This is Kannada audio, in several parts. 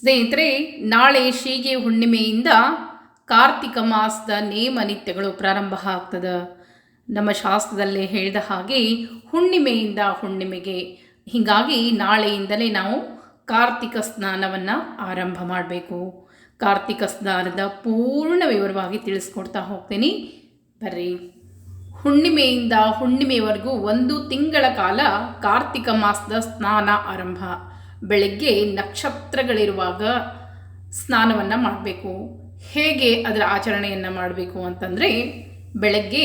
ಸ್ನೇಹಿತರೆ, ನಾಳೆ ಶೀಗೆ ಹುಣ್ಣಿಮೆಯಿಂದ ಕಾರ್ತಿಕ ಮಾಸದ ನೇಮ ನಿತ್ಯಗಳು ಪ್ರಾರಂಭ ಆಗ್ತದೆ. ನಮ್ಮ ಶಾಸ್ತ್ರದಲ್ಲೇ ಹೇಳಿದ ಹಾಗೆ ಹುಣ್ಣಿಮೆಯಿಂದ ಹುಣ್ಣಿಮೆಗೆ. ಹೀಗಾಗಿ ನಾಳೆಯಿಂದಲೇ ನಾವು ಕಾರ್ತಿಕ ಸ್ನಾನವನ್ನು ಆರಂಭ ಮಾಡಬೇಕು. ಕಾರ್ತಿಕ ಸ್ನಾನದ ಪೂರ್ಣ ವಿವರವಾಗಿ ತಿಳಿಸ್ಕೊಡ್ತಾ ಹೋಗ್ತೀನಿ. ಬರ್ರಿ. ಹುಣ್ಣಿಮೆಯಿಂದ ಹುಣ್ಣಿಮೆವರೆಗೂ ಒಂದು ತಿಂಗಳ ಕಾಲ ಕಾರ್ತಿಕ ಮಾಸದ ಸ್ನಾನ ಆರಂಭ. ಬೆಳಗ್ಗೆ ನಕ್ಷತ್ರಗಳಿರುವಾಗ ಸ್ನಾನವನ್ನು ಮಾಡಬೇಕು. ಹೇಗೆ ಅದರ ಆಚರಣೆಯನ್ನು ಮಾಡಬೇಕು ಅಂತಂದರೆ ಬೆಳಗ್ಗೆ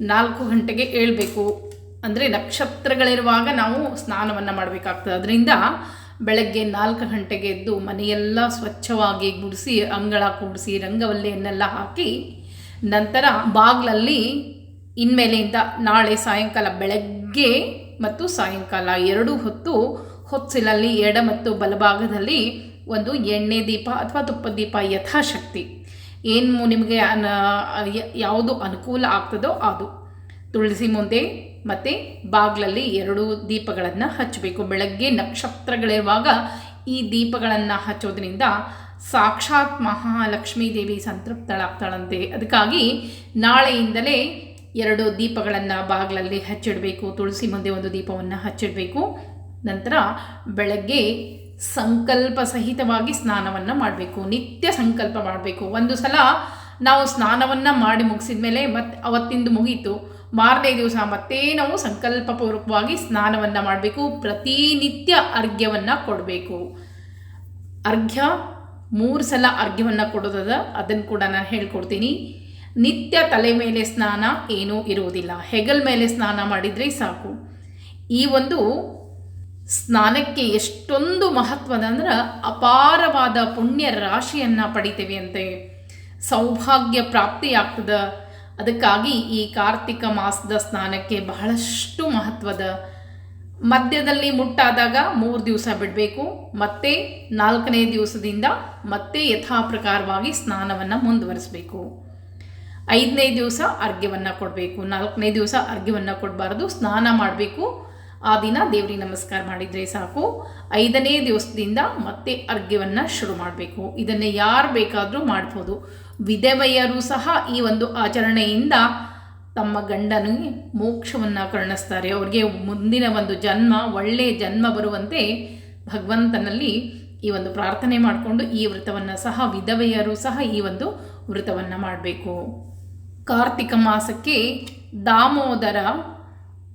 ನಾಲ್ಕು ಗಂಟೆಗೆ ಏಳಬೇಕು. ಅಂದರೆ ನಕ್ಷತ್ರಗಳಿರುವಾಗ ನಾವು ಸ್ನಾನವನ್ನು ಮಾಡಬೇಕಾಗ್ತದೆ. ಅದರಿಂದ ಬೆಳಗ್ಗೆ ನಾಲ್ಕು ಗಂಟೆಗೆ ಎದ್ದು ಮನೆಯೆಲ್ಲ ಸ್ವಚ್ಛವಾಗಿ ಗುಡಿಸಿ, ಅಂಗಳ ಕೂಡಿಸಿ, ರಂಗವಲ್ಲಿಯನ್ನೆಲ್ಲ ಹಾಕಿ ನಂತರ ಬಾಗ್ಲಲ್ಲಿ ಇನ್ಮೇಲೆಯಿಂದ ನಾಳೆ ಸಾಯಂಕಾಲ ಬೆಳಗ್ಗೆ ಮತ್ತು ಸಾಯಂಕಾಲ ಎರಡೂ ಹೊತ್ತು ಹೊತ್ತಿಲಲ್ಲಿ ಎಡ ಮತ್ತು ಬಲಭಾಗದಲ್ಲಿ ಒಂದು ಎಣ್ಣೆ ದೀಪ ಅಥವಾ ತುಪ್ಪ ದೀಪ ಯಥಾಶಕ್ತಿ. ಏನು ನಿಮಗೆ ಅನ ಯಾವುದು ಅನುಕೂಲ ಆಗ್ತದೋ ಅದು. ತುಳಸಿ ಮುಂದೆ ಮತ್ತು ಬಾಗ್ಲಲ್ಲಿ ಎರಡು ದೀಪಗಳನ್ನು ಹಚ್ಚಬೇಕು ಬೆಳಗ್ಗೆ ನಕ್ಷತ್ರಗಳಿರುವಾಗ ಈ ದೀಪಗಳನ್ನು ಹಚ್ಚೋದ್ರಿಂದ ಸಾಕ್ಷಾತ್ ಮಹಾಲಕ್ಷ್ಮೀ ದೇವಿ ಸಂತೃಪ್ತಳಾಗ್ತಾಳಂತೆ. ಅದಕ್ಕಾಗಿ ನಾಳೆಯಿಂದಲೇ ಎರಡು ದೀಪಗಳನ್ನು ಬಾಗಿಲಲ್ಲಿ ಹಚ್ಚಿಡಬೇಕು. ತುಳಸಿ ಮುಂದೆ ಒಂದು ದೀಪವನ್ನು ಹಚ್ಚಿಡಬೇಕು. ನಂತರ ಬೆಳಗ್ಗೆ ಸಂಕಲ್ಪ ಸಹಿತವಾಗಿ ಸ್ನಾನವನ್ನು ಮಾಡಬೇಕು. ನಿತ್ಯ ಸಂಕಲ್ಪ ಮಾಡಬೇಕು. ಒಂದು ಸಲ ನಾವು ಸ್ನಾನವನ್ನು ಮಾಡಿ ಮುಗಿಸಿದ ಮೇಲೆ ಮತ್ತೆ ಅವತ್ತಿಂದು ಮುಗೀತು. ಮಾರನೇ ದಿವಸ ಮತ್ತೆ ನಾವು ಸಂಕಲ್ಪಪೂರ್ವಕವಾಗಿ ಸ್ನಾನವನ್ನು ಮಾಡಬೇಕು. ಪ್ರತಿನಿತ್ಯ ಅರ್ಘ್ಯವನ್ನು ಕೊಡಬೇಕು. ಅರ್ಘ್ಯ, ಮೂರು ಸಲ ಅರ್ಘ್ಯವನ್ನು ಕೊಡೋದದ ಅದನ್ನು ಕೂಡ ನಾನು ಹೇಳ್ಕೊಡ್ತೀನಿ. ನಿತ್ಯ ತಲೆ ಮೇಲೆ ಸ್ನಾನ ಏನೂ ಇರುವುದಿಲ್ಲ. ಹೆಗಲ್ ಮೇಲೆ ಸ್ನಾನ ಮಾಡಿದರೆ ಸಾಕು. ಈ ಒಂದು ಸ್ನಾನಕ್ಕೆ ಎಷ್ಟೊಂದು ಮಹತ್ವದ ಅಂದ್ರೆ ಅಪಾರವಾದ ಪುಣ್ಯ ರಾಶಿಯನ್ನು ಪಡಿತೇವೆ ಅಂತೆ. ಸೌಭಾಗ್ಯ ಪ್ರಾಪ್ತಿಯಾಗ್ತದೆ. ಅದಕ್ಕಾಗಿ ಈ ಕಾರ್ತಿಕ ಮಾಸದ ಸ್ನಾನಕ್ಕೆ ಬಹಳಷ್ಟು ಮಹತ್ವದ. ಮಧ್ಯದಲ್ಲಿ ಮುಟ್ಟಾದಾಗ ಮೂರು ದಿವಸ ಬಿಡಬೇಕು. ಮತ್ತೆ ನಾಲ್ಕನೇ ದಿವಸದಿಂದ ಮತ್ತೆ ಯಥಾಪ್ರಕಾರವಾಗಿ ಸ್ನಾನವನ್ನು ಮುಂದುವರಿಸಬೇಕು. ಐದನೇ ದಿವಸ ಅರ್ಘ್ಯವನ್ನು ಕೊಡಬೇಕು. ನಾಲ್ಕನೇ ದಿವಸ ಅರ್ಘ್ಯವನ್ನು ಕೊಡಬಾರ್ದು. ಸ್ನಾನ ಮಾಡಬೇಕು. ಆ ದಿನ ದೇವರಿಗೆ ನಮಸ್ಕಾರ ಮಾಡಿದರೆ ಸಾಕು. ಐದನೇ ದಿವಸದಿಂದ ಮತ್ತೆ ಅರ್ಘ್ಯವನ್ನು ಶುರು ಮಾಡಬೇಕು. ಇದನ್ನು ಯಾರು ಬೇಕಾದರೂ ಮಾಡ್ಬೋದು. ವಿಧವೆಯರು ಸಹ ಈ ಒಂದು ಆಚರಣೆಯಿಂದ ತಮ್ಮ ಗಂಡನಿಗೆ ಮೋಕ್ಷವನ್ನು ಕರುಣಿಸ್ತಾರೆ. ಅವ್ರಿಗೆ ಮುಂದಿನ ಒಂದು ಜನ್ಮ ಒಳ್ಳೆಯ ಜನ್ಮ ಬರುವಂತೆ ಭಗವಂತನಲ್ಲಿ ಈ ಒಂದು ಪ್ರಾರ್ಥನೆ ಮಾಡಿಕೊಂಡು ಈ ವ್ರತವನ್ನು ಸಹ ವಿಧವೆಯರು ಸಹ ಈ ಒಂದು ವ್ರತವನ್ನು ಮಾಡಬೇಕು. ಕಾರ್ತಿಕ ಮಾಸಕ್ಕೆ ದಾಮೋದರ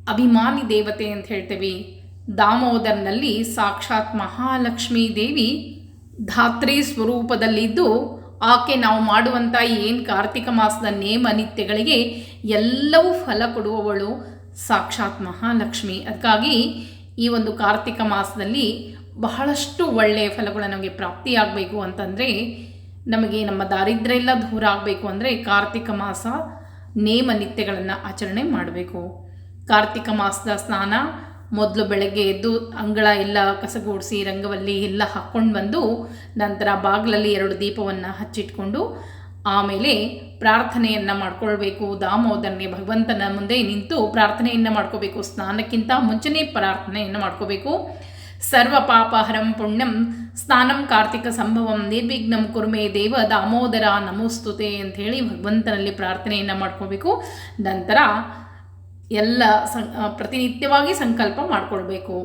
ಅಭಿಮಾನಿ ದೇವತೆ ಅಂತ ಹೇಳ್ತೇವೆ. ದಾಮೋದರ್ನಲ್ಲಿ ಸಾಕ್ಷಾತ್ ಮಹಾಲಕ್ಷ್ಮೀ ದೇವಿ ಧಾತ್ರಿ ಸ್ವರೂಪದಲ್ಲಿದ್ದು, ಆಕೆ ನಾವು ಮಾಡುವಂಥ ಏನು ಕಾರ್ತಿಕ ಮಾಸದ ನೇಮ ನಿತ್ಯಗಳಿಗೆ ಎಲ್ಲವೂ ಫಲ ಕೊಡುವವಳು ಸಾಕ್ಷಾತ್ ಮಹಾಲಕ್ಷ್ಮಿ. ಅದಕ್ಕಾಗಿ ಈ ಒಂದು ಕಾರ್ತಿಕ ಮಾಸದಲ್ಲಿ ಬಹಳಷ್ಟು ಒಳ್ಳೆಯ ಫಲಗಳು ನಮಗೆ ಪ್ರಾಪ್ತಿಯಾಗಬೇಕು ಅಂತಂದರೆ, ನಮಗೆ ನಮ್ಮ ದಾರಿದ್ರ್ಯ ಎಲ್ಲ ದೂರ ಆಗಬೇಕು ಅಂದರೆ ಕಾರ್ತಿಕ ಮಾಸ ನೇಮ ನಿತ್ಯಗಳನ್ನು ಆಚರಣೆ ಮಾಡಬೇಕು. ಕಾರ್ತಿಕ ಮಾಸದ ಸ್ನಾನ. ಮೊದಲು ಬೆಳಗ್ಗೆ ಎದ್ದು ಅಂಗಳ ಎಲ್ಲ ಕಸಗೂಡಿಸಿ ರಂಗವಲ್ಲಿ ಎಲ್ಲ ಹಾಕ್ಕೊಂಡು ಬಂದು ನಂತರ ಬಾಗಿಲಲ್ಲಿ ಎರಡು ದೀಪವನ್ನು ಹಚ್ಚಿಟ್ಕೊಂಡು ಆಮೇಲೆ ಪ್ರಾರ್ಥನೆಯನ್ನು ಮಾಡ್ಕೊಳ್ಬೇಕು. ದಾಮೋದರನೇ ಭಗವಂತನ ಮುಂದೆ ನಿಂತು ಪ್ರಾರ್ಥನೆಯನ್ನು ಮಾಡ್ಕೋಬೇಕು. ಸ್ನಾನಕ್ಕಿಂತ ಮುಂಚೆನೇ ಪ್ರಾರ್ಥನೆಯನ್ನು ಮಾಡ್ಕೋಬೇಕು. ಸರ್ವ ಪಾಪಹರಂ ಪುಣ್ಯಂ ಸ್ನಾನಂ ಕಾರ್ತಿಕ ಸಂಭವಂ ನಿರ್ವಿಘ್ನಂ ಕುರುಮೆ ದೇವ ದಾಮೋದರ ನಮೋಸ್ತುತೆ ಅಂಥೇಳಿ ಭಗವಂತನಲ್ಲಿ ಪ್ರಾರ್ಥನೆಯನ್ನು ಮಾಡ್ಕೋಬೇಕು. ನಂತರ ಎಲ್ಲ ಸಂ ಪ್ರತಿನಿತ್ಯವಾಗಿ ಸಂಕಲ್ಪ ಮಾಡಿಕೊಳ್ಬೇಕು.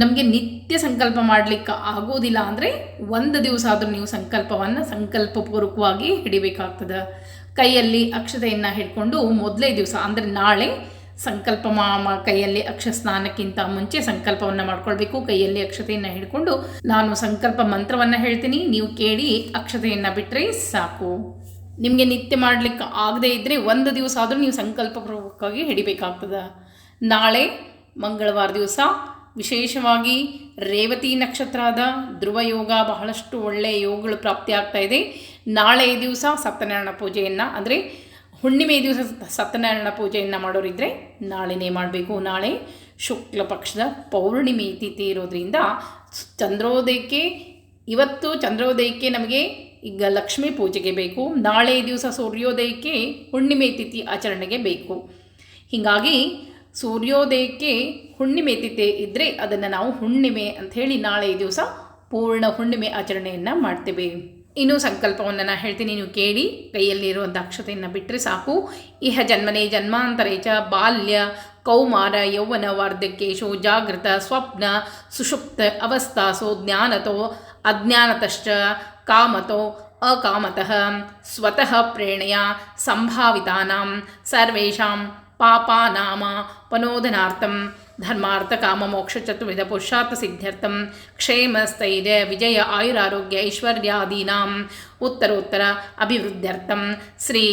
ನಮಗೆ ನಿತ್ಯ ಸಂಕಲ್ಪ ಮಾಡಲಿಕ್ಕೆ ಆಗೋದಿಲ್ಲ ಅಂದರೆ ಒಂದು ದಿವಸ ಆದರೂ ನೀವು ಸಂಕಲ್ಪವನ್ನು ಸಂಕಲ್ಪಪೂರ್ವಕವಾಗಿ ಹಿಡಿಬೇಕಾಗ್ತದೆ. ಕೈಯಲ್ಲಿ ಅಕ್ಷತೆಯನ್ನು ಹಿಡ್ಕೊಂಡು ಮೊದಲೇ ದಿವಸ, ಅಂದರೆ ನಾಳೆ ಸಂಕಲ್ಪ ಮಾಮ ಕೈಯಲ್ಲಿ ಅಕ್ಷ ಸ್ನಾನಕ್ಕಿಂತ ಮುಂಚೆ ಸಂಕಲ್ಪವನ್ನು ಮಾಡ್ಕೊಳ್ಬೇಕು. ಕೈಯಲ್ಲಿ ಅಕ್ಷತೆಯನ್ನು ಹಿಡ್ಕೊಂಡು, ನಾನು ಸಂಕಲ್ಪ ಮಂತ್ರವನ್ನು ಹೇಳ್ತೀನಿ, ನೀವು ಕೇಳಿ ಅಕ್ಷತೆಯನ್ನು ಬಿಟ್ಟರೆ ಸಾಕು. ನಿಮಗೆ ನಿತ್ಯ ಮಾಡಲಿಕ್ಕೆ ಆಗದೇ ಇದ್ದರೆ ಒಂದು ದಿವಸ ಆದರೂ ನೀವು ಸಂಕಲ್ಪಪೂರ್ವಕವಾಗಿ ಹಿಡಿಬೇಕಾಗ್ತದೆ. ನಾಳೆ ಮಂಗಳವಾರ ದಿವಸ ವಿಶೇಷವಾಗಿ ರೇವತಿ ನಕ್ಷತ್ರದ ಧ್ರುವ ಯೋಗ ಬಹಳಷ್ಟು ಒಳ್ಳೆಯ ಯೋಗಗಳು ಪ್ರಾಪ್ತಿ ಆಗ್ತಾ ಇದೆ. ನಾಳೆ ದಿವಸ ಸತ್ಯನಾರಾಯಣ ಪೂಜೆಯನ್ನು, ಅಂದರೆ ಹುಣ್ಣಿಮೆ ದಿವಸ ಸತ್ಯನಾರಾಯಣ ಪೂಜೆಯನ್ನು ಮಾಡೋರಿದ್ದರೆ ನಾಳೆನೇ ಮಾಡಬೇಕು. ನಾಳೆ ಶುಕ್ಲ ಪಕ್ಷದ ಪೌರ್ಣಿಮೆ ತಿಥಿ ಇರೋದರಿಂದ ಚಂದ್ರೋದಯಕ್ಕೆ, ಇವತ್ತು ಚಂದ್ರೋದಯಕ್ಕೆ ನಮಗೆ ಈಗ ಲಕ್ಷ್ಮೀ ಪೂಜೆಗೆ ಬೇಕು, ನಾಳೆ ದಿವಸ ಸೂರ್ಯೋದಯಕ್ಕೆ ಹುಣ್ಣಿಮೆ ತಿಥಿ ಆಚರಣೆಗೆ ಬೇಕು. ಹೀಗಾಗಿ ಸೂರ್ಯೋದಯಕ್ಕೆ ಹುಣ್ಣಿಮೆ ತಿಥಿ ಇದ್ದರೆ ಅದನ್ನು ನಾವು ಹುಣ್ಣಿಮೆ ಅಂಥೇಳಿ ನಾಳೆ ದಿವಸ ಪೂರ್ಣ ಹುಣ್ಣಿಮೆ ಆಚರಣೆಯನ್ನು ಮಾಡ್ತೇವೆ. ಇನ್ನೂ ಸಂಕಲ್ಪವನ್ನು ನಾನು ಹೇಳ್ತೀನಿ, ನೀವು ಕೇಳಿ ಕೈಯಲ್ಲಿರುವಂಥ ಅಕ್ಷತೆಯನ್ನು ಬಿಟ್ಟರೆ ಸಾಕು. ಇಹ ಜನ್ಮನೇ ಜನ್ಮಾಂತರೇಚ ಬಾಲ್ಯ, ಕೌಮಾರ, ಯೌವನ ವಾರ್ಧಕ್ಯೇಶು, ಜಾಗೃತ, ಸ್ವಪ್ನ, ಸುಷುಪ್ತ ಅವಸ್ಥಾಸು ಜ್ಞಾನತೋ अज्ञानतश्च कामतो अकामतः। स्वतः प्रेरणया सम्भावितानां सर्वेषां पापानामापनोदनार्थं धर्मार्थकाममोक्षचतुर्विधपुरुषार्थसिद्ध्यर्थं क्षेमस्थैर्यविजय आयुरारोग्य ऐश्वर्यादीनाम् उत्तरोत्तर अभिवृद्ध्यर्थं श्री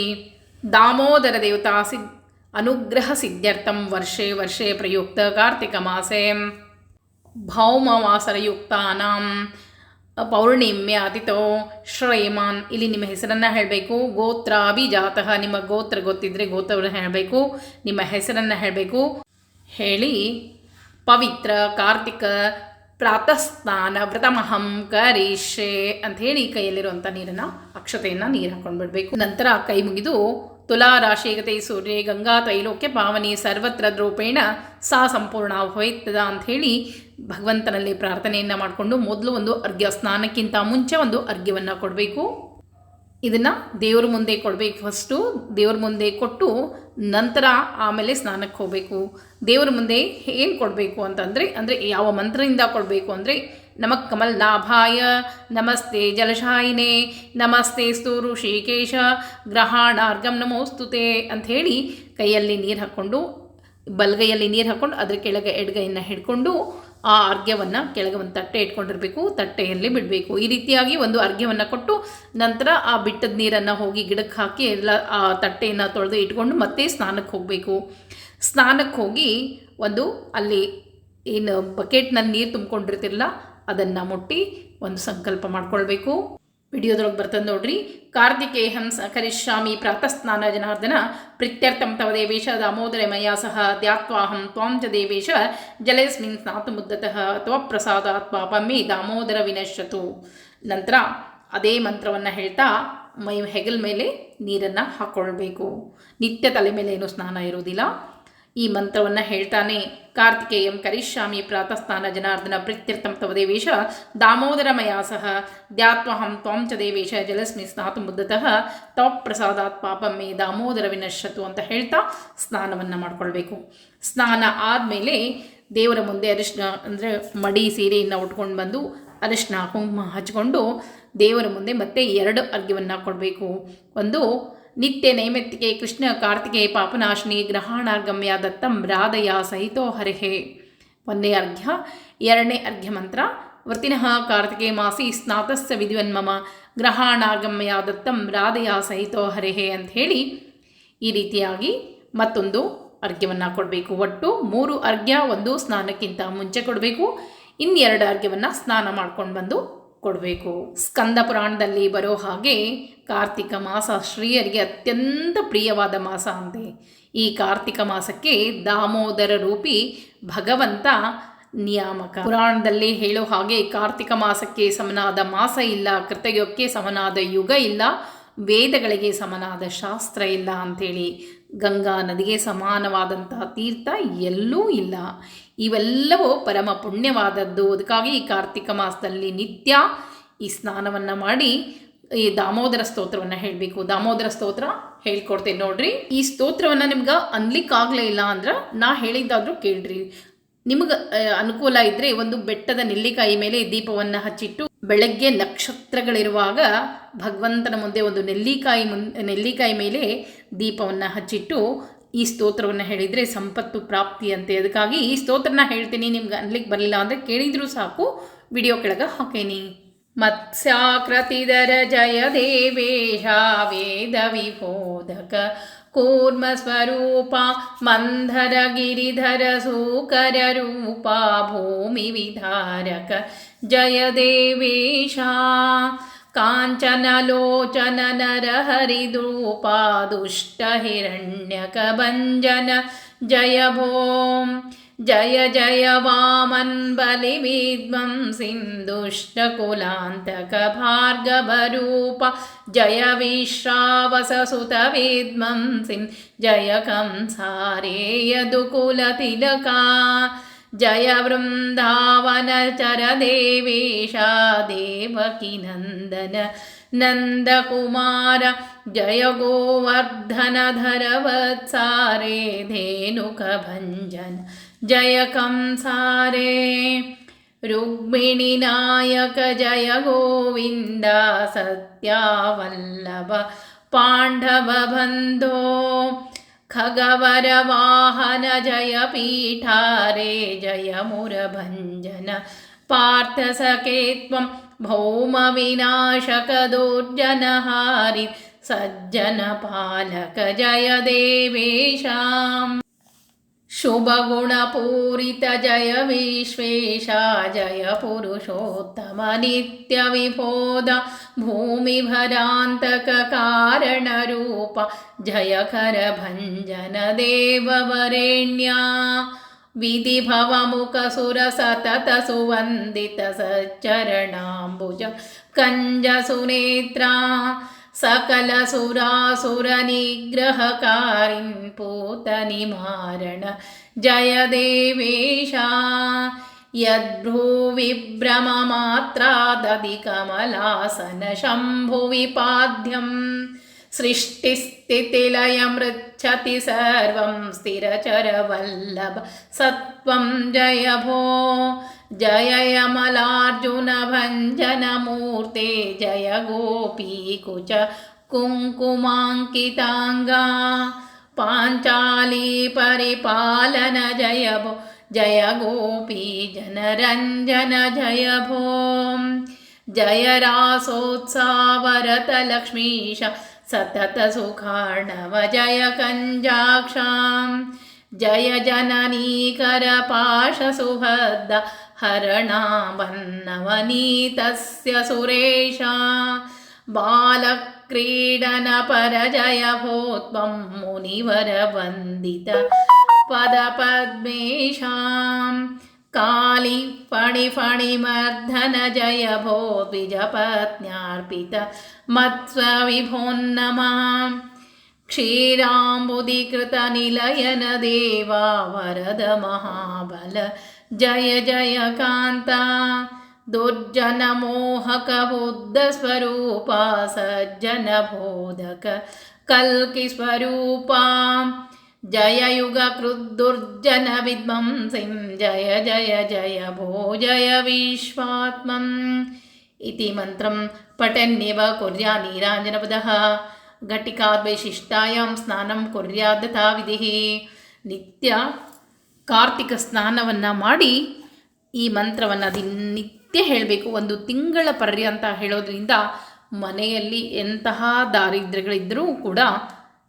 दामोदरदेवतासिद्ध अनुग्रहसिद्ध्यर्थं वर्षे वर्षे प्रयुक्तं कार्तिकमासे। भौमवासरयुक्तानां ಶ್ರೀ ದಾಮೋದರ ದೇವತಾ ಸಿದ್ ಅನುಗ್ರಹ ಸಿದ್ಧ್ಯರ್ಥಂ ವರ್ಷೆ ವರ್ಷೆ ಪ್ರಯುಕ್ತ ಕಾರ್ತಿಕ ಮಾಸೆ ಭೌಮವಾಸರಯುಕ್ತಾನಾಂ ಪೌರ್ಣಿಮ್ಯ ಅತಿಥೋ ಶ್ರೇಮಾನ್. ಇಲ್ಲಿ ನಿಮ್ಮ ಹೆಸರನ್ನು ಹೇಳಬೇಕು. ಗೋತ್ರ ಅಭಿಜಾತಃ ನಿಮ್ಮ ಗೋತ್ರ ಗೊತ್ತಿದ್ದರೆ ಗೋತ್ರವನ್ನು ಹೇಳಬೇಕು. ನಿಮ್ಮ ಹೆಸರನ್ನು ಹೇಳಬೇಕು. ಹೇಳಿ. ಪವಿತ್ರ ಕಾರ್ತಿಕ ಪ್ರಾತಸ್ನಾನ ವ್ರತಮಹಂ ಕರೀಶೆ ಅಂತ ಹೇಳಿ ಕೈಯಲ್ಲಿರುವಂಥ ನೀರನ್ನು, ಅಕ್ಷತೆಯನ್ನು ನೀರು ಹಾಕೊಂಡು ಬಿಡಬೇಕು ನಂತರ ಕೈ ಮುಗಿದು ತುಲಾ ರಾಶಿಗತೆ ಸೂರ್ಯ ಗಂಗಾ ತ್ರೈಲೋಕ್ಯ ಪಾವನಿ ಸರ್ವತ್ರ ರೂಪೇಣ ಸಾ ಸಂಪೂರ್ಣ ಹೋಯ್ತದ ಅಂತ ಹೇಳಿ ಭಗವಂತನಲ್ಲಿ ಪ್ರಾರ್ಥನೆಯನ್ನು ಮಾಡಿಕೊಂಡು ಮೊದಲು ಒಂದು ಅರ್ಘ್ಯ ಸ್ನಾನಕ್ಕಿಂತ ಮುಂಚೆ ಒಂದು ಅರ್ಘ್ಯವನ್ನು ಕೊಡಬೇಕು. ಇದನ್ನು ದೇವ್ರ ಮುಂದೆ ಕೊಡಬೇಕು ಫಸ್ಟು. ದೇವ್ರ ಮುಂದೆ ಕೊಟ್ಟು ನಂತರ ಆಮೇಲೆ ಸ್ನಾನಕ್ಕೆ ಹೋಗಬೇಕು. ದೇವ್ರ ಮುಂದೆ ಏನು ಕೊಡಬೇಕು ಅಂತಂದರೆ, ಅಂದರೆ ಯಾವ ಮಂತ್ರದಿಂದ ಕೊಡಬೇಕು ಅಂದರೆ ನಮಕ್ ಕಮಲ್ನಾಭಾಯ, ನಮಸ್ತೆ ಜಲಶಾಯಿನೇ, ನಮಸ್ತೆ ಸ್ತು ಋಷಿಕೇಶ, ಗ್ರಹಾಣಾರ್ಗಂ ನಮೋಸ್ತುತೆ ಅಂಥೇಳಿ ಕೈಯಲ್ಲಿ ನೀರು ಹಾಕ್ಕೊಂಡು ಬಲಗೈಯಲ್ಲಿ ನೀರು ಹಾಕ್ಕೊಂಡು ಅದ್ರ ಕೆಳಗೆ ಎಡ್ಗೈಯನ್ನು ಹಿಡ್ಕೊಂಡು ಆ ಅರ್ಘ್ಯವನ್ನು ಕೆಳಗೆ ಒಂದು ತಟ್ಟೆ ಇಟ್ಕೊಂಡಿರಬೇಕು, ತಟ್ಟೆಯಲ್ಲಿ ಬಿಡಬೇಕು. ಈ ರೀತಿಯಾಗಿ ಒಂದು ಅರ್ಘ್ಯವನ್ನು ಕೊಟ್ಟು ನಂತರ ಆ ಬಿಟ್ಟದ ನೀರನ್ನು ಹೋಗಿ ಗಿಡಕ್ಕೆ ಹಾಕಿ ಎಲ್ಲ ಆ ತಟ್ಟೆಯನ್ನು ತೊಳೆದು ಇಟ್ಕೊಂಡು ಮತ್ತೆ ಸ್ನಾನಕ್ಕೆ ಹೋಗಬೇಕು. ಸ್ನಾನಕ್ಕೆ ಹೋಗಿ ಒಂದು ಅಲ್ಲಿ ಏನು ಬಕೆಟ್ನಲ್ಲಿ ನೀರು ತುಂಬ್ಕೊಂಡಿರ್ತಿರಲ್ಲ ಅದನ್ನು ಮುಟ್ಟಿ ಒಂದು ಸಂಕಲ್ಪ ಮಾಡ್ಕೊಳ್ಬೇಕು. ವಿಡಿಯೋದೊಳಗೆ ಬರ್ತದೆ ನೋಡ್ರಿ. ಕಾರ್ತಿಕೇಹಂ ಹಂಸ ಕರಿಷ್ಯಾಮಿ ಪ್ರಾತಃ ಸ್ನಾನ ಜನಾರ್ದನ ಪ್ರಿತ್ಯರ್ಥಂ ತವ ದೇವೇಶ ದಾಮೋದರ ಮಯ ಸಹ ಧ್ಯಾತ್ವಾಹಂ ತ್ವಾಂ ಚ ದೇವೇಶ ಜಲೇಸ್ಮಿನ್ ಸ್ನಾತು ಮುದ್ದತಃ ತ್ವ ಪ್ರಸಾದಾತ್ ಪಾಪಮ್ಮಿ ದಾಮೋದರ ವಿನಶ್ಯತು. ನಂತರ ಅದೇ ಮಂತ್ರವನ್ನು ಹೇಳ್ತಾ ಮೈ ಹೆಗಲ್ ಮೇಲೆ ನೀರನ್ನು ಹಾಕ್ಕೊಳ್ಬೇಕು ನಿತ್ಯ ತಲೆ ಮೇಲೆ ಏನು ಸ್ನಾನ ಇರುವುದಿಲ್ಲ. ಈ ಮಂತ್ರವನ್ನು ಹೇಳ್ತಾನೆ ಕಾರ್ತಿಕೇಯಂ ಕರಿಷ್ಯಾಮಿ ಪ್ರಾತಸ್ಥಾನ ಜನಾರ್ದನ ಪ್ರೀತ್ಯರ್ಥಂ ತವ ದೇವೇಶ ದಾಮೋದರಮಯ ಸಹ ದ್ಯಾತ್ವಹಂ ತ್ವಾಂ ಚ ದೇವೇಶ ಜಲಸ್ಮಿ ಸ್ನಾತು ಮುದ್ದತಃ ತವ ಪ್ರಸಾದಾತ್ ಪಾಪಂ ಮೇ ದಾಮೋದರ ವಿನಶ್ಯತು ಅಂತ ಹೇಳ್ತಾ ಸ್ನಾನವನ್ನು ಮಾಡಿಕೊಳ್ಬೇಕು. ಸ್ನಾನ ಆದಮೇಲೆ ದೇವರ ಮುಂದೆ ಅರಿಶಿನ ಅಂದರೆ ಮಡಿ ಸೀರೆಯನ್ನು ಉಟ್ಕೊಂಡು ಬಂದು ಅರಿಶಿನ ಕುಂಕುಮ ಹಚ್ಕೊಂಡು ದೇವರ ಮುಂದೆ ಮತ್ತೆ ಎರಡು ಅರ್ಘ್ಯವನ್ನು ಕೊಡಬೇಕು. ಒಂದು ನಿತ್ಯ ನೈಮಿತ್ತಿಗೆ ಕೃಷ್ಣ, ಕಾರ್ತಿಕೆ, ಪಾಪನಾಶಿನಿ, ಗ್ರಹಣಾರ್ಗಮ್ಯ, ದತ್ತಂ, ರಾಧಯ ಸಹಿತೋ ಹರಿಹೇ. ಒಂದೇ ಅರ್ಘ್ಯ, ಎರಡನೇ ಅರ್ಘ್ಯ ಮಂತ್ರ. ವೃತ್ತಿನಃ ಕಾರ್ತಿಕೆ ಮಾಸಿ ಸ್ನಾತಸ್ಸ ವಿಧಿವನ್ಮಮ ಗ್ರಹಣಾರ್ಗಮ್ಯ, ದತ್ತಂ, ರಾಧಯ ಸಹಿತೋ ಹರಿಹೇ ಅಂತ ಹೇಳಿ ಈ ರೀತಿಯಾಗಿ ಮತ್ತೊಂದು ಅರ್ಘ್ಯವನ್ನು ಕೊಡಬೇಕು. ಒಟ್ಟು ಮೂರು ಅರ್ಘ್ಯ, ಒಂದು ಸ್ನಾನಕ್ಕಿಂತ ಮುಂಚೆ ಕೊಡಬೇಕು. ಇನ್ನೆರಡು ಅರ್ಘ್ಯವನ್ನು ಸ್ನಾನ ಮಾಡ್ಕೊಂಡು ಬಂದು ಕೊಡಬೇಕು. ಸ್ಕಂದ ಪುರಾಣದಲ್ಲಿ ಬರೋ ಹಾಗೆ ಕಾರ್ತಿಕ ಮಾಸ ಶ್ರೀಯರಿಗೆ ಅತ್ಯಂತ ಪ್ರಿಯವಾದ ಮಾಸ ಅಂತೆ. ಈ ಕಾರ್ತಿಕ ಮಾಸಕ್ಕೆ ದಾಮೋದರ ರೂಪಿ ಭಗವಂತ ನಿಯಾಮಕ. ಪುರಾಣದಲ್ಲಿ ಹೇಳೋ ಹಾಗೆ ಕಾರ್ತಿಕ ಮಾಸಕ್ಕೆ ಸಮನಾದ ಮಾಸ ಇಲ್ಲ ಕೃತಯುಗಕ್ಕೆ ಸಮನಾದ ಯುಗ ಇಲ್ಲ, ವೇದಗಳಿಗೆ ಸಮನಾದ ಶಾಸ್ತ್ರ ಇಲ್ಲ ಅಂಥೇಳಿ. ಗಂಗಾ ನದಿಗೆ ಸಮಾನವಾದಂತಹ ತೀರ್ಥ ಎಲ್ಲೂ ಇಲ್ಲ. ಇವೆಲ್ಲವೂ ಪರಮ ಪುಣ್ಯವಾದದ್ದು. ಅದಕ್ಕಾಗಿ ಈ ಕಾರ್ತಿಕ ಮಾಸದಲ್ಲಿ ನಿತ್ಯ ಈ ಸ್ನಾನವನ್ನು ಮಾಡಿ ಈ ದಾಮೋದರ ಸ್ತೋತ್ರವನ್ನು ಹೇಳಬೇಕು. ದಾಮೋದರ ಸ್ತೋತ್ರ ಹೇಳ್ಕೊಡ್ತೇನೆ ನೋಡ್ರಿ. ಈ ಸ್ತೋತ್ರವನ್ನು ನಿಮ್ಗೆ ಅನ್ಲಿಕ್ಕಾಗಲೇ ಇಲ್ಲ ಅಂದ್ರೆ ನಾ ಹೇಳಿದ್ದಾದರೂ ಕೇಳ್ರಿ. ನಿಮಗೆ ಅನುಕೂಲ ಇದ್ದರೆ ಒಂದು ಬೆಟ್ಟದ ನೆಲ್ಲಿಕಾಯಿ ಮೇಲೆ ದೀಪವನ್ನು ಹಚ್ಚಿಟ್ಟು ಬೆಳಗ್ಗೆ ನಕ್ಷತ್ರಗಳಿರುವಾಗ ಭಗವಂತನ ಮುಂದೆ ಒಂದು ನೆಲ್ಲಿಕಾಯಿ ಮುನ್, ನೆಲ್ಲಿಕಾಯಿ ಮೇಲೆ ದೀಪವನ್ನು ಹಚ್ಚಿಟ್ಟು ಈ ಸ್ತೋತ್ರವನ್ನು ಹೇಳಿದರೆ ಸಂಪತ್ತು, ಪ್ರಾಪ್ತಿ ಅಂತೆ. ಅದಕ್ಕಾಗಿ ಈ ಸ್ತೋತ್ರನ ಹೇಳ್ತೀನಿ, ನಿಮ್ಗೆ ಅನ್ಲಿಕ್ಕೆ ಬರಲಿಲ್ಲ ಅಂದರೆ ಕೇಳಿದರೂ ಸಾಕು, ವಿಡಿಯೋ ಕೆಳಗೆ ಹಾಕೇನಿ. ಮತ್ಸ್ಯಾಕೃತಿಧರ ಜಯ ದೇವೇಶ, ವೇದ ವಿಬೋಧಕ, ಕೂರ್ಮ ಸ್ವರೂಪ ಮಂಧರ ಗಿರಿಧರ ಸೂಕರ ರೂಪ, ಭೂಮಿ ವಿಧಾರಕ, ಜಯ ದೇವೇಶ. काञ्चनलोचन नरहरिदृपा दुष्टहिरण्यकभञ्जन जय भों जय जय वामन् बलिविद्वं बलिविद्मंसिन्धुष्टकुलान्तकभार्गवरूप जय विश्रावस सुतविद्मंसिं जय कंसारेयदुकुलतिलका। जय वृन्दावनचरदेवेश देवकिनन्दन नन्दकुमार जय गोवर्धनधर वत्सारे धेनुकभञ्जन जय कंसारे रुक्मिणिनायकजय गोविन्द सत्यावल्लभ पाण्डवबन्धो खगवरवाहन जय पीठारे जय मुरभञ्जन पार्थसकेत्वं भौमविनाशकदुर्जन हारि सज्जनपालक जय देवेशाम् शुभगुणपूरित जय विश्वेशा जय पुरुषोत्तमनित्यविभोद भूमिभरान्तककारणरूप जय कर भञ्जनदेववरेण्या विधि भवमुखसुरसतसुवन्दितसच्चरणाम्बुजं कञ्जसुनेत्रा सकलसुरासुरनिग्रहकारिन् पूतनिमारण। जय देवेशा। यद्भ्रूविभ्रममात्रादधिकमलासन शम्भुविपाद्यं सृष्टिस्थितिलयमृच्छति सर्वं स्थिरचरवल्लभ। सत्त्वं जय भो जय यमलार्जुनभञ्जनमूर्ते जय गोपीकुच कुङ्कुमाङ्किताङ्गा पाञ्चाली परिपालन जय भो जय गोपी जनरञ्जन जय भो जय रासोत्सावरतलक्ष्मीश सततसुखार्णव जय कञ्जाक्षां जय जननीकरपाशसुभद्द हरणामन्नवनीतस्य सुरेशा। बालक्रीडनपरजय भो त्वं मुनिवरवन्दित पदपद्मेषां। काली फणिफणिमर्धन जय भो क्षीराम्बुदीकृतनिलयन देवा वरद महाबल जय जय कान्ता। दुर्जनमोहकबुद्धस्वरूपा सज्जनबोधक कल्किस्वरूपा। जय युगकृद्दुर्जन जय जय जय भो जय विश्वात्मम्। इति मन्त्रं पठन्ेव कुर्या नीराञ्जनपुदः घटिकाद्विशिष्टायां स्नानं कुर्या दथाविधिः नित्या ಕಾರ್ತಿಕ ಸ್ನಾನವನ್ನು ಮಾಡಿ ಈ ಮಂತ್ರವನ್ನು ದಿನನಿತ್ಯ ಹೇಳಬೇಕು. ಒಂದು ತಿಂಗಳ ಪರ್ಯಂತ ಹೇಳೋದ್ರಿಂದ ಮನೆಯಲ್ಲಿ ಎಂತಹ ದಾರಿದ್ರ್ಯಗಳಿದ್ದರೂ ಕೂಡ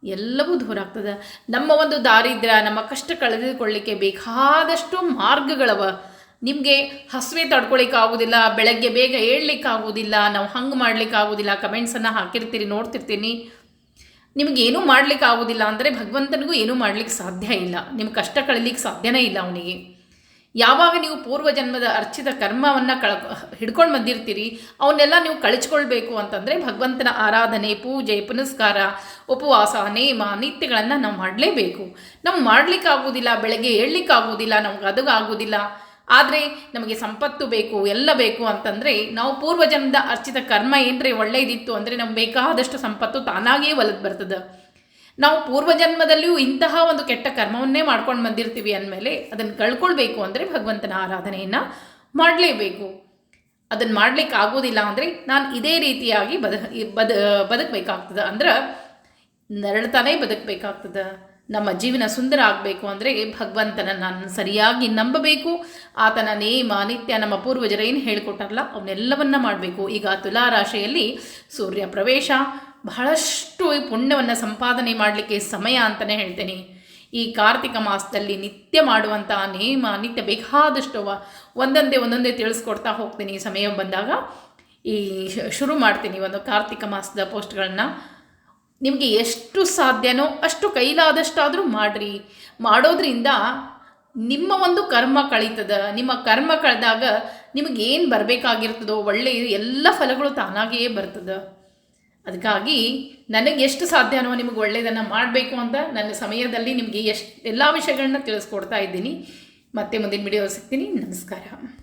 ಎಲ್ಲವೂ ದೂರ ಆಗ್ತದೆ. ನಮ್ಮ ಒಂದು ದಾರಿದ್ರ್ಯ, ನಮ್ಮ ಕಷ್ಟ ಕಳೆದುಕೊಳ್ಳಿಕ್ಕೆ ಬೇಕಾದಷ್ಟು ಮಾರ್ಗಗಳವ. ನಿಮಗೆ ಹಸುವೆ ತಡ್ಕೊಳಿಕ್ಕೆ ಆಗೋದಿಲ್ಲ, ಬೆಳಗ್ಗೆ ಬೇಗ ಹೇಳಲಿಕ್ಕಾಗೋದಿಲ್ಲ ನಾವು ಹಂಗೆ ಮಾಡಲಿಕ್ಕಾಗೋದಿಲ್ಲ, ಕಮೆಂಟ್ಸನ್ನು ಹಾಕಿರ್ತೀರಿ, ನೋಡ್ತಿರ್ತೀನಿ. ನಿಮಗೇನೂ ಮಾಡ್ಲಿಕ್ಕೆ ಆಗೋದಿಲ್ಲ ಅಂದರೆ ಭಗವಂತನಿಗೂ ಏನೂ ಮಾಡ್ಲಿಕ್ಕೆ ಸಾಧ್ಯ ಇಲ್ಲ. ನಿಮ್ಮ ಕಷ್ಟ ಕಳೀಲಿಕ್ಕೆ ಸಾಧ್ಯನೇ ಇಲ್ಲ ಅವನಿಗೆ. ಯಾವಾಗ ನೀವು ಪೂರ್ವ ಜನ್ಮದ ಅರ್ಚಿತ ಕರ್ಮವನ್ನು ಕಳ, ಹಿಡ್ಕೊಂಡು ಬಂದಿರ್ತೀರಿ, ಅವನ್ನೆಲ್ಲ ನೀವು ಕಳಿಸ್ಕೊಳ್ಬೇಕು ಅಂತಂದರೆ ಭಗವಂತನ ಆರಾಧನೆ, ಪೂಜೆ, ಪುನಸ್ಕಾರ, ಉಪವಾಸ, ನೇಮ, ನಿತ್ಯಗಳನ್ನು ನಾವು ಮಾಡಲೇಬೇಕು. ನಾವು ಮಾಡಲಿಕ್ಕಾಗೋದಿಲ್ಲ ಬೆಳಗ್ಗೆ ಏಳ್ಲಿಕ್ಕೆ ಆಗೋದಿಲ್ಲ, ನಮ್ಗೆ ಆಗೋದಿಲ್ಲ ಆದರೆ ನಮಗೆ ಸಂಪತ್ತು ಬೇಕು, ಎಲ್ಲ ಬೇಕು ಅಂತಂದರೆ ನಾವು ಪೂರ್ವಜನ್ಮದ ಅರ್ಚಿತ ಕರ್ಮ ಏನ್ರಿ ಒಳ್ಳೆಯದಿತ್ತು ಅಂದರೆ ನಮ್ಗೆ ಬೇಕಾದಷ್ಟು ಸಂಪತ್ತು ತಾನಾಗಿಯೇ ಒಲದು ಬರ್ತದೆ. ನಾವು ಪೂರ್ವಜನ್ಮದಲ್ಲಿಯೂ ಇಂತಹ ಒಂದು ಕೆಟ್ಟ ಕರ್ಮವನ್ನೇ ಮಾಡ್ಕೊಂಡು ಬಂದಿರ್ತೀವಿ ಅಂದಮೇಲೆ ಅದನ್ನು ಕಳ್ಕೊಳ್ಬೇಕು ಅಂದರೆ ಭಗವಂತನ ಆರಾಧನೆಯನ್ನು ಮಾಡಲೇಬೇಕು. ಅದನ್ನು ಮಾಡ್ಲಿಕ್ಕೆ ಆಗೋದಿಲ್ಲ ಅಂದರೆ ನಾನು ಇದೇ ರೀತಿಯಾಗಿ ಬದ ಬದ, ಬದುಕಬೇಕಾಗ್ತದೆ ಅಂದ್ರೆ ನರಳ್ತಾನೇ ಬದುಕಬೇಕಾಗ್ತದೆ. ನಮ್ಮ ಜೀವನ ಸುಂದರ ಆಗಬೇಕು ಅಂದರೆ ಭಗವಂತನ ನಾನು ಸರಿಯಾಗಿ ನಂಬಬೇಕು. ಆತನ ನೇಮ ನಿತ್ಯ ನಮ್ಮ ಪೂರ್ವಜರು ಏನು ಹೇಳಿಕೊಟ್ಟಾರಲ್ಲ, ಅವನ್ನೆಲ್ಲವನ್ನ ಮಾಡಬೇಕು. ಈಗ ತುಲಾ ರಾಶಿಯಲ್ಲಿ ಸೂರ್ಯ ಪ್ರವೇಶ, ಬಹಳಷ್ಟು ಪುಣ್ಯವನ್ನು ಸಂಪಾದನೆ ಮಾಡಲಿಕ್ಕೆ ಸಮಯ ಅಂತಲೇ ಹೇಳ್ತೇನೆ. ಈ ಕಾರ್ತಿಕ ಮಾಸದಲ್ಲಿ ನಿತ್ಯ ಮಾಡುವಂಥ ನೇಮ ನಿತ್ಯ ಬೇಕಾದಷ್ಟು ಒಂದೊಂದೇ ಒಂದೊಂದೇ ತಿಳಿಸ್ಕೊಡ್ತಾ ಹೋಗ್ತೀನಿ. ಸಮಯ ಬಂದಾಗ ಈ ಶುರು ಮಾಡ್ತೀನಿ ಒಂದು ಕಾರ್ತಿಕ ಮಾಸದ ಪೋಸ್ಟ್ಗಳನ್ನು. ನಿಮಗೆ ಎಷ್ಟು ಸಾಧ್ಯನೋ ಅಷ್ಟು ಕೈಲಾದಷ್ಟಾದರೂ ಮಾಡಿರಿ. ಮಾಡೋದ್ರಿಂದ ನಿಮ್ಮ ಒಂದು ಕರ್ಮ ಕಳೀತದ. ನಿಮ್ಮ ಕರ್ಮ ಕಳೆದಾಗ ಏನು ಬರಬೇಕಾಗಿರ್ತದೋ ಒಳ್ಳೆಯ ಎಲ್ಲ ಫಲಗಳು ತಾನಾಗಿಯೇ ಬರ್ತದೆ. ಅದಕ್ಕಾಗಿ ನನಗೆ ಎಷ್ಟು ಸಾಧ್ಯನೋ ನಿಮಗೆ ಒಳ್ಳೆಯದನ್ನು ಮಾಡಬೇಕು ಅಂತ ನನ್ನ ಸಮಯದಲ್ಲಿ ನಿಮಗೆ ಎಷ್ಟು ಎಲ್ಲ ವಿಷಯಗಳನ್ನ ತಿಳಿಸ್ಕೊಡ್ತಾ ಇದ್ದೀನಿ. ಮತ್ತೆ ಮುಂದಿನ ವಿಡಿಯೋ ಸಿಗ್ತೀನಿ. ನಮಸ್ಕಾರ.